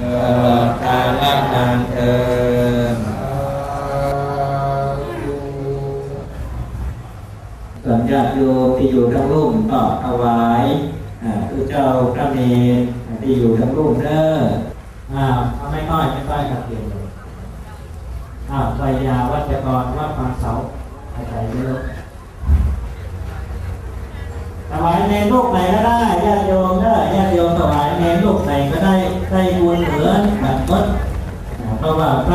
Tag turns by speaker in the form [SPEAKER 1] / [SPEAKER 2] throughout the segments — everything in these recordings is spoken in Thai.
[SPEAKER 1] ตลอดกาลนานเทินส่วนญาติโยมที่อยู่ทั้งรุ่มก็ถวายอ่าผู้เจ้าพระเนรที่อยู่ทั้งรุ่มเด้ออ้าวเอาไม่ต้อยไม่ต้อยครับเดียวเลยอ้าวไปยาวัจกรวัดบางเสาอะไรไม่รู้ถวายเนลูกไหนก็ได้ญาติโยมเด้อญาติโยมถวายเนรลูกไหนก็ได้บุญเหมือนกันหมด เพรา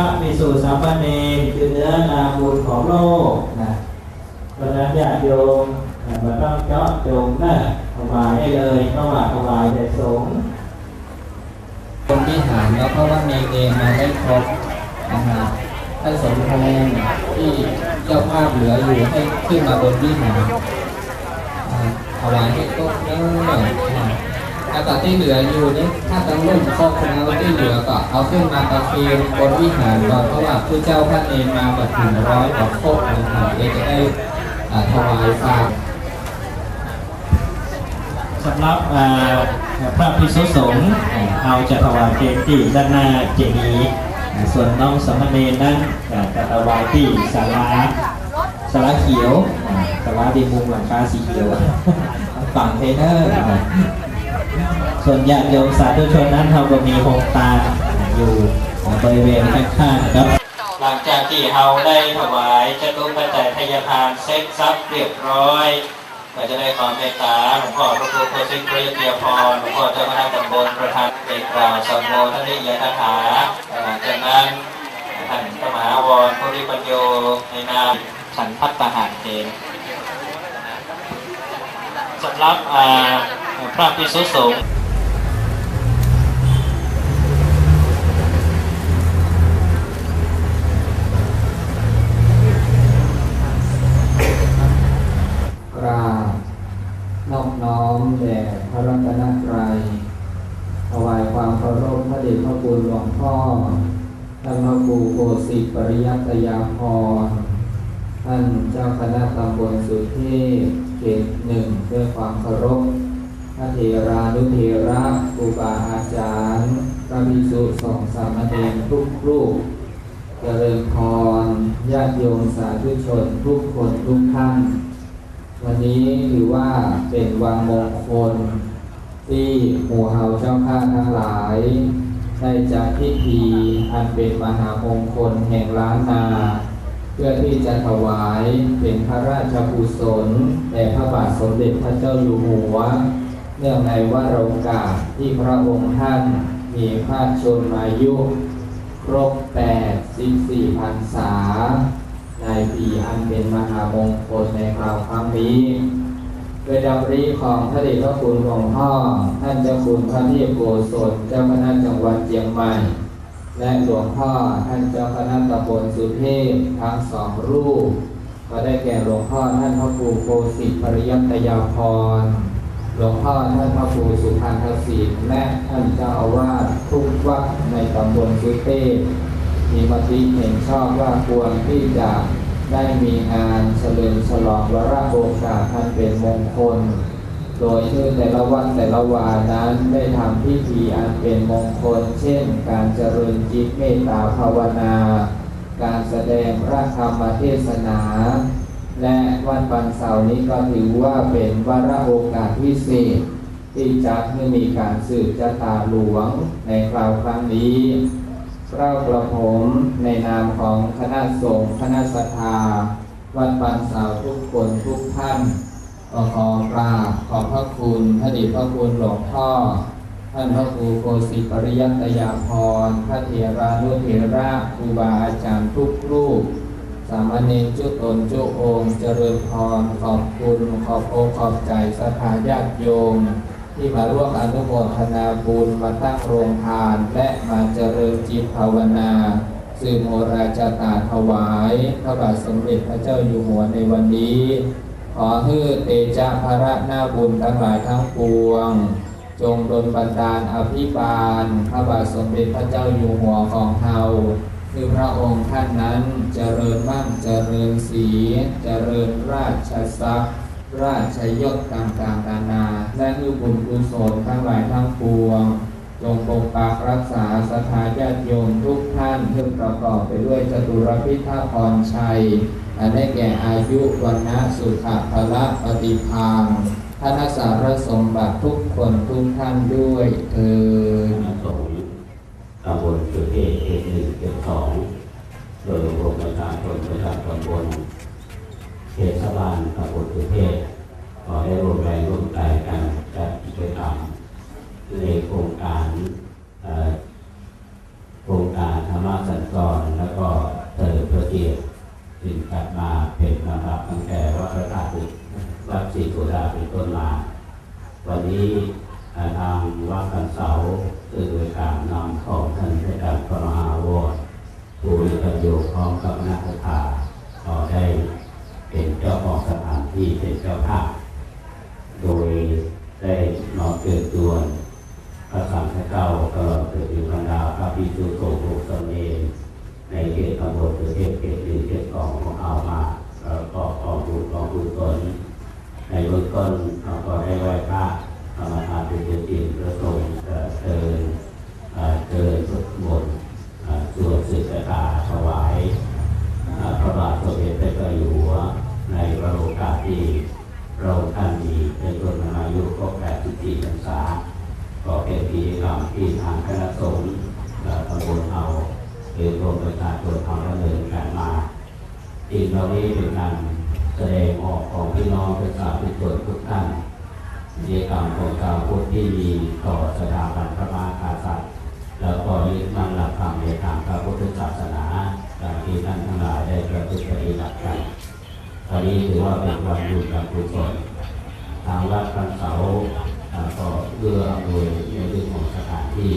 [SPEAKER 1] ะ สูตรสามเณรคือเนื้อนาบุญของโลกนะเพราะฉะนั้นญาติโยมมาต้องเจาะจงนะถวายให้เลยเพราะว่าถวายแด่สงฆ์
[SPEAKER 2] คนที่หารแล้วเพราะว่าเนเองมาได้ครบนะครับท่านสมพงษ์ที่เจ้าภาพเหลืออยู่ให้ขึ้นมาบนวิหารอ่าถวายให้ครบแล้ว ก็ที่เหลืออยู่นี่ถ้าตั้งรุ่นครบแล้วที่เหลือก็เอาขึ้นมาประเคนบนวิหารก่อนเพราะว่าผู้เจ้าท่านเองมาแบบถึงร้อยกว่าครบนะครับเดี๋ยจะได้ถวายฝาก
[SPEAKER 1] สำหรับพระภิกษุสงฆ์เอาจะถวายเพลงที่ด้านหน้าเจดีย์ส่วนน้องสามเณรนั้นจะถวายที่ศาลาศาลาเขียวอ่าศาลาดีมุมหลังคาสีเขียวฝั่งเทเนอร์ ส่วนญาติโยมสาธุชนนั้นเราก็มีโฮมตาอยู่บริเวณข้างๆครับ หลังจากที่เราได้ถวายจตุปัจจัยทายทานเซ็ตซับเรียบร้อยก็จะได้ความเมตตาหลวงพ่อพระครูโคสิกรยเทียพรหลวงพ่อเจ้าคณะตำบลประธานเอกกล่าวสัมโมทนิยคาถาหลังจากนั้นท่านพระมหาวรพุทธิปัญโยในนามฉันพัฒหารเกณฑ์สำหรับอ่า พระภิกษุสงฆ์
[SPEAKER 2] กราบนอบน้อมแด่พระรัตนตรัยถวายความเคารพพระเดชพระคุณหลวงพ่อท่านพระครูโกสิปริยัตยาพร ท่านเจ้าคณะตำบลสุเทพเขตหนึ่งด้วยความเคารพ พระเถรานุเถระครูบาอาจารย์พระภิกษุสองสามเณรทุกรูปเจริญพรญาติโยมสาธุชนทุกคนทุกท่าน วันนี้ถือว่าเป็นวันมงคล ที่หมู่เฮาเจ้าข้าทั้งหลาย ได้จัดพิธีอันเป็นมหามงคลแห่งล้านนาเพื่อที่จะถวายเป็นพระราชกุศลแด่พระบาทสมเด็จพระเจ้าอยู่หัว นื่องในวาระโอกาสที่พระองค์ท่านมีพระชนมายุ ครบ84พรรษา ในปีอันเป็นมหามงคลในคราวครั้งนี้โดยดำริของพระเดชพระคุณหลวงพ่อ ท่านเจ้าคุณพระเทพโกศลเจ้าคณะจังหวัดเชียงใหม่ และหลวงพ่อท่านเจ้าคณะตำบลสุเทพทั้งสองรูป ก็ได้แก่หลวงพ่อท่านพระครูโกสิปริยัตยาพร หลวงพ่อท่านพระครูสุพันธศิลป์และท่านเจ้าอาวาสทุกวัดในตำบลสุเทพมีมติเห็นชอบว่าควรที่จะได้มีงานเฉลิมฉลองวาระโอกาสท่านเป็นมงคล โดยที่แต่ละวันแต่ละวานั้นได้ทำพิธีอันเป็นมงคล เช่น การเจริญจิตเมตตาภาวนา การแสดงพระธรรมเทศนา และวันวันเสาร์นี้ก็ถือว่าเป็นวาระโอกาสพิเศษ ที่จัดให้มีการสืบชะตาหลวงในคราวครั้งนี้เกล้ากระผมในนามของคณะสงฆ์คณะสัทธาวัดบางสาวทุกคนทุกท่านก็ขอกราบขอบพระคุณพระดชพระคุณหลวงพ่อ ท่านพระครูโกศิปริยัตยาพรพระเถรานุเถระครูบาอาจารย์ทุกรูป สามเณรจุตนจุองค์เจริญพรขอบคุณขอบอกขอบใจสถาญาติโยม ที่มาร่วมอนุโมทนาบุญมาตั้งโรงทาน และมาเจริญจิตภาวนาสืบโมราชตาถวายพระบาทสมเด็จพระเจ้าอยู่หัวในวันนี้ ขอให้เตจาภระหน้าบุญทั้งหลายทั้งปวง จงดลบันดาลอภิบาล พระบาทสมเด็จพระเจ้าอยู่หัวของเฮา คือพระองค์ท่านนั้นเจริญมั่งเจริญสีเจริญราชทรัพย์ราชยศต่างๆนานา และยุบุญกุศลทั้งหลายทั้งปวง จงปกปักรักษาสถาญาติโยมทุกท่านเพื่อประกอบไปด้วยจตุรพิธาพรชัย อันได้แก่อายุวันนะสุขะละปฏิภท่านสารสมบัติทุกคนทุกท่านด้วยเธ
[SPEAKER 3] อ ตำบลสุเทพเขตหนึ่งเขตสองโดยรวมประชาชนประชาชนบนเทศบาลตำบลสุเทพขอได้ร่วมแรงร่วมใจกันจัดกิจกรรมในโครงการโครงการธรรมสัญจรแล้วก็เติมพระเกียรติถึงกลับมาเป็นลำดับตั้งแต่วัดพระธาตุวัดศรีสุดาเป็นต้นมา วันนี้ ทางวัดกันเสาคือโดยการนำของท่านในการพระมหาวอดผู้มีประโยชน์พร้อมกับนักศึกษาก็ได้เป็นเจ้าของสถานที่เป็นเจ้าภาพ โดยได้นอมเกิดตัวนพระสังฆเจ้าตลอดเกิดอยู่บรรดาพระพิสุโสโภสเนรในเขตตำบลประเทศเขตหรือเขตสองของเอามาแล้วก็กองบุญกองบุญตนในเบื้องต้นเราก็ได้ไหว้พระธรรมทานเป็นเดือนจิตประสงค์เอ่อเจริญเอ่อเจริญพุทธมนต์เอ่อสวดสึกตาถวายเอ่อพระบาทสมเด็จพระเจ้าอยู่หัวในวโรกาสที่เราท่านมีเป็นต้นอายุครบ84พรรษาก็เป็นพิธีกรรมที่ทางคณะสงฆ์เอ่อตำบลเอาหรือรวมประชาชนทำดำเนินการมา สิ่งเหล่านี้เป็นการแสดงออกของพี่น้องประชาชนทุกท่านกิจกรรมของชาวพุทธที่มีต่อสถาบันพระมหากษัตริย์แล้วก็ยึดมั่นหลักธรรมในทางพระพุทธศาสนาดังที่ท่านทั้งหลายได้ประพฤติปฏิบัติกันวันนี้ถือว่าเป็นวันบุญกับกุศลทางวัดกันเสาอ่าก็เพื่ออำนวยในเรื่องของสถานที่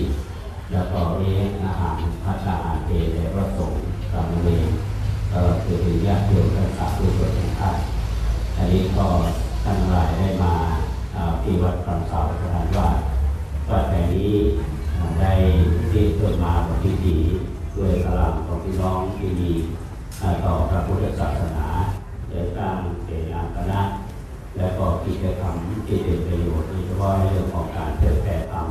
[SPEAKER 3] แล้วก็เรียงอาหารพัฒนาอาหารเจในพระงฆ์สามเณร ต ลอดถึงญาติโยมและสาธุชนทุกท่านอันนี้ก็ท่านทั้งหลายได้มาที่วัดคำเสาสถานว่าวัดแห่งนี้ได้ที่เกิดมาบนที่ดีด้วยพลังของพี่น้องที่มีต่อพระพุทธศาสนาโดยการเสนาคณะและก็กิจกรรมที่เป็นประโยชน์โดยเฉพาะในเรื่องของการเผยแผ่ธรรม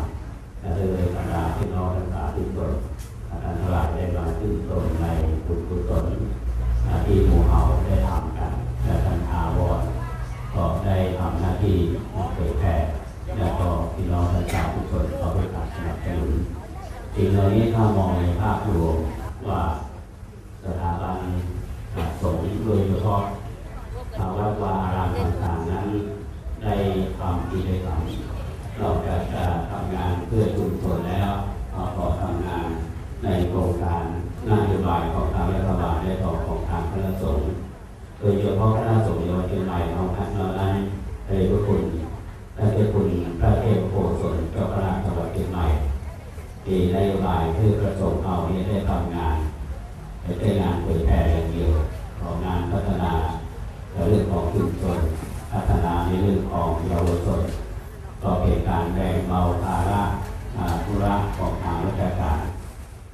[SPEAKER 3] และเลยบรรดาพี่น้องทั้งสาธุชนท่านทั้งหลายได้มาขึ้นตนในบุญกุศล ที่หมู่เฮาได้ทำกันและท่านอาวรก็ได้ทำหน้าที่เผยแผ่และก็พี่น้องท่านสาชนเขาไปการสนับสนุนสิ่งเหล่านี้ถ้ามองในภาพรวมว่าสถาบันสงฆ์โดยเฉพาะทางวัดวาอารามต่างๆนั้นได้ทำกิจกรรมเราจะจะทำงานเพื่อชุมชนแล้วก็ทำงาน ในโครงการนโยบายของทางรัฐบาลและต่อของทางคณะสงฆ์โดยเฉพาะคณะสงฆ์ในวันเชียงใหม่ของท่านเรานั้นพระคุณและได้คุณพระเทพโพสนเจ้าคณะจังหวัดเชียงใหม่ที่นโยบายเพื่อประสงค์เอานี้ได้ทำงานไม่ใช่งานเผยแผ่อย่างเดียวของงานพัฒนาในเรื่องของชุมชนพัฒนาในเรื่องของเยาวชนก็เป็นการแบ่งเบาภาระอ่าธุระของทางราชการ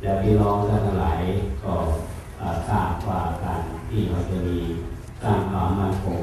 [SPEAKER 3] และ พี่น้องท่านทั้งหลายก็ทราบว่าการที่เราจะมีสร้างความมั่นคง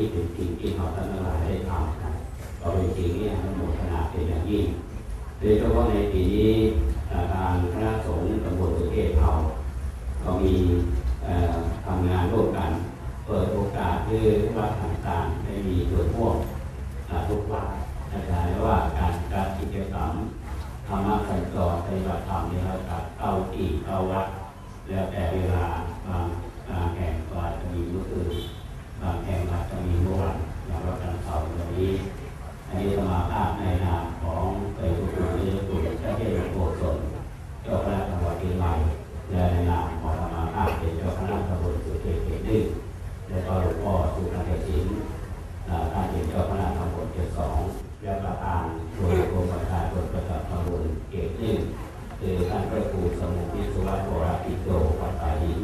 [SPEAKER 3] นี้เป็นสิ่งที่เราทั้งหลายได้ทำกันก็เป็นสิ่งที่อนุโมทนาเป็นอย่างยิ่งโดยเฉพาะในปีนี้อ่าทางคณะสงฆ์ตำบลสุเทพเราก็มีเอ่อทำงานร่วมกัน เปิดโอกาสให้วัดต่างๆได้มีส่วนร่วมทุกวัดนะครับว่าการการกิจกรรมธรรมะสัญจรปฏิบัติธรรมนี่เราจัดเข้าที่เข้าวัดแล้วแต่เวลาบางแห่งก็จะมีมื้ออื่น บางแห่งอาจจะมีเมื่อวันอย่างว่าการเสาร์วันนี้อันนี้สมาภาพในนามของไปทุกคนที่จะถูกเจ้าเทพโกศลเจ้าคณะจังหวัดเชียงใหม่และในนามของ วัดโบราณติโตวัดป่าหิน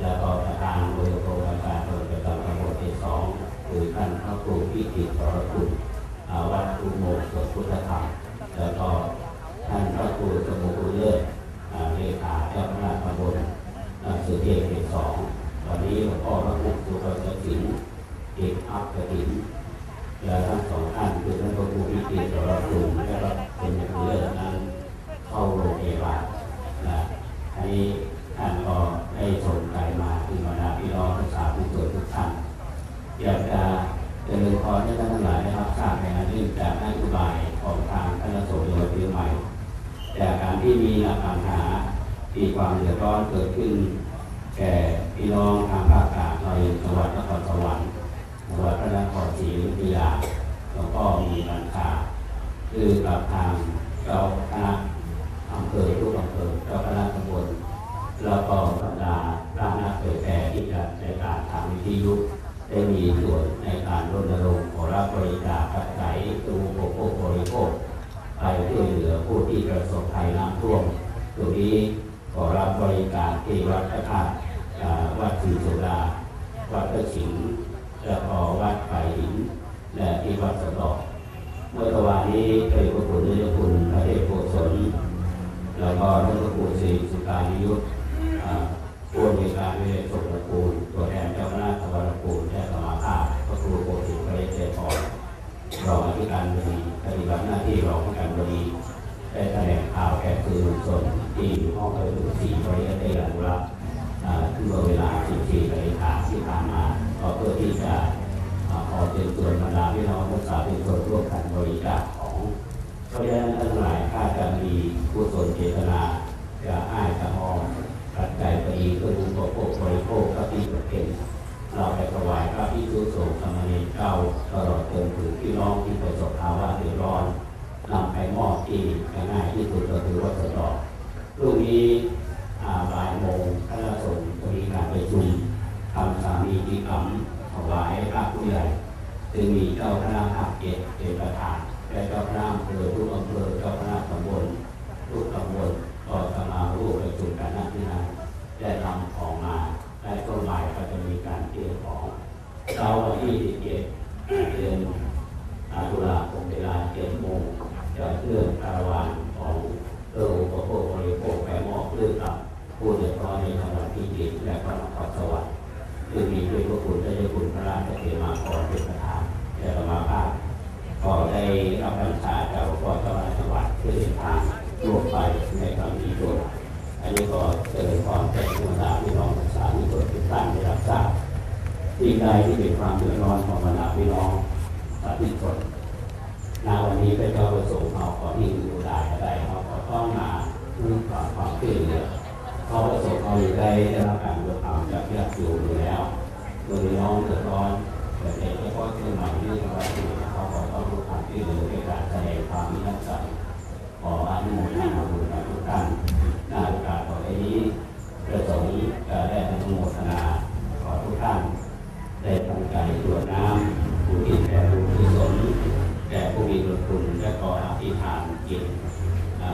[SPEAKER 3] แล้วก็ประธานโดยโครงการโดยประจำตำบลที่สองคือท่านพระครู พิจิตรสรคุณวัดอุโมกพุทธธรรมแล้วก็ท่านพระครูสมุทรเลิศอ่าเลขาเจ้าคณะตำบลอ่าสุเทพเขตสองวันนี้หลวงพ่อพระครูสุรศิลป์เอกอักกถิน และทั้งสองท่านคือท่านพระครูพิจิตรสรคุณและก็เป็นอย่างเลิศนั้นเข้าโรงพยาบาลนะอันนี้ท่านก็ได้ส่งใจมาที่บรรดาพี่น้องทั้งสามผู้ตรวจทุกท่าน อยากจะเจริญพรให้ท่านทั้งหลายได้รับทราบในอันนี้จากนโยบายของทางคณะสงฆ์จังหวัดเชียงใหม่ จากการที่มีปัญหา ที่ความเดือดร้อนเกิดขึ้น แก่พี่น้องทางภาคกลางเราอย่างจังหวัดนครสวรรค์จังหวัดพระนครศรีอยุธยาแล้วก็มีปัญหาคือกับทางเจ้าคณะอำเภอทุกอำเภอเจ้าคณะตำบลแล้วก็บรรดาพระนักเผยแผ่ที่จะในการทำวิทยุได้มีส่วนในการรณรงค์ ก็ท่านพระครูศรีสุกานิยุทธอ่าผู้อำนวยการวิทยาศาสตร์ตระกูลตัวแทนเจ้าคณะตะวันระกูลและสมาภาพพระครูโกศิพระเดชเจพรรองอธิการบดีปฏิบัติหน้าที่รองอธิการบดีได้แถลงข่าวแก่สื่อมวลชนที่อยู่ห้องประชุมสี่บริเวณได้รับรับอ่าเมื่อเวลา 14นาฬิกาที่ผ่านมาก็เพื่อที่จะขอเชิญชวนบรรดาพี่น้องนักศึกษาเป็นคนร่วมกันบริจาคของเพราะฉะนั้นทั้งหลายถ้าจะมีผู้สนเจตนาจะอ้ายจะออมปัจจัยปรีเพื่ออุปโภคบริโภคก็ที่ประเพ็ญ เราไปถวาย พระพิสุสงฆ์สามเณรเก้าตลอดจนถึงพี่น้องที่ประสบภาวะเดือดร้อนนำไปมอบที่ง่ายที่สุดก็คือวัดสดอกพรุ่งนี้อ่าบ่ายโมงคณะสงฆ์จะมีการประชุมทำสามีกิกรรมถวายพระผู้ใหญ่จึงมีเจ้าคณะภาคเจ็ดเป็นประธานและเจ้าคณะอำเภอทุกอำเภอเจ้าคณะตำบลทุกตำบลก็จะมาร่วมประชุมกันณที่นั้นได้นำของมา และต้นไม้ก็จะมีการเตรียมของเช้าวันที่17เดือนตุลาคมเวลา7โมงจะเคลื่อนคาราวานของเอออุปโภคบริโภคไปมอบเพื่อกับผู้เดือดร้อนในจังหวัดพิจิตรและพระนครสวรรค์คือมีด้วยพระคุณได้ด้วยคุณพระราชเทมาพรเป็นประธานและสมาภาพก็ได้รับบัญชาจากหลวงพ่อเจ้าคณะจังหวัดเพื่อเดินทางร่วมไปในครั้งนี้ด้วย อันนี้ก็เจริญพรแก่ธรรมดาพี่น้องประชาชนทุกท่านได้รับทราบ ที่ใดที่เป็นความเดือดร้อนของบรรดาพี่น้องสาธุชนนาวันนี้พระเจ้าประสงค์เราขอที่อยู่ได้ก็ได้เราขอต้องมาเรื่องความความช่อเหลือเขาประสงค์เราอยู่ได้ได้รับการดูความจากญาติโยมอยู่แล้วโดยน้องเดือดร้อนแต่เด็กก็ขึ้นมาที่จังหวัดที่เขาขอต้องรู้ความช่วยเหลือในการแสดงความมีน้ำใจ ขออนุโมทนาบุญกับทุกท่านหน้าโอกาสต่อไปนี้ประสงค์จะได้อนุโมทนาขอทุกท่านได้ตั้งใจตรวจน้ำผู้ที่แผ่บุญกุศลแก่ผู้มีบุญคุณและขออธิษฐานจิตอ่า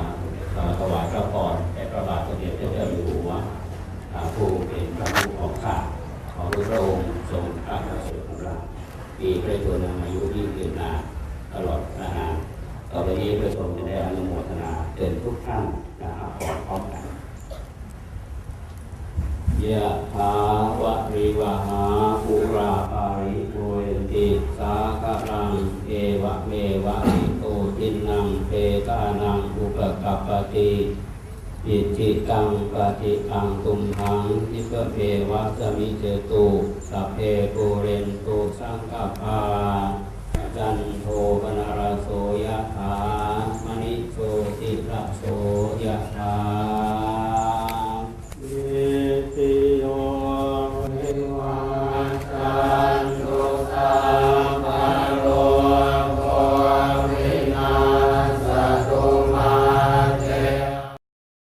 [SPEAKER 3] ขอถวายพระพรแด่พระบาทสมเด็จพระเจ้าอยู่หัวอ่าผู้เป็นพระผู้ของข้าขอพ ระองค์ทรงพระประเสริฐของเรามีพระชนมอายุยิ่งยืนนานตลอดนานต่อไปนี้พระสงฆ์จะได้อนุโมทนาเชิญทุกท่านนะครับขอพร้อมกันยะถาวะริวหาปุราปาริโภยติสาคารังเอวะเมวะอิโตทินังเปตานังอุปกัปปติ ติตังปฏิตังตุมหังนิพเพวะสมิเจตุสัพเพโกเรนตุสังกปาจันโทปนารโสยะถามณิโชติระโสยะถา